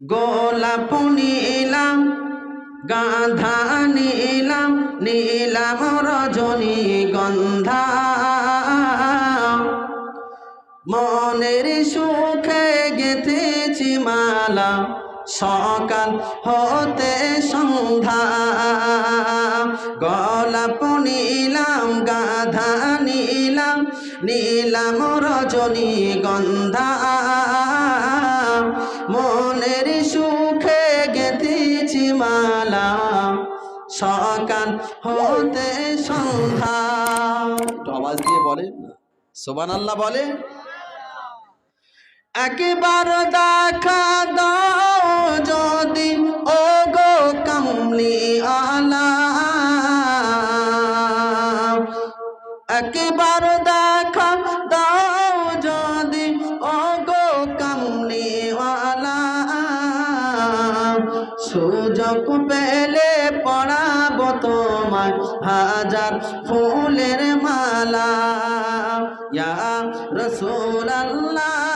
গোলাপ নিলাম গাধা নিলাম নীলাম রজনী গন্ধা। মনের সুখে গেথেছি মালা, সকাল হতে সন্ধ্যা। গলাপ নিলাম গাধা নিলাম নীলাম রজনী গন্ধা। মনের সুখে গেথেছি মালা। সকাল হতে সন্ধ্যা। আওয়াজ দিয়ে বলে সোবান আল্লাহ বলে একবার দেখা দাও যদি ও গো কামলি আলা। একবার দেখা সুযোগ পেলে পড়াব তোমার হাজার ফুলের মালা। ইয়া রসুল আল্লাহ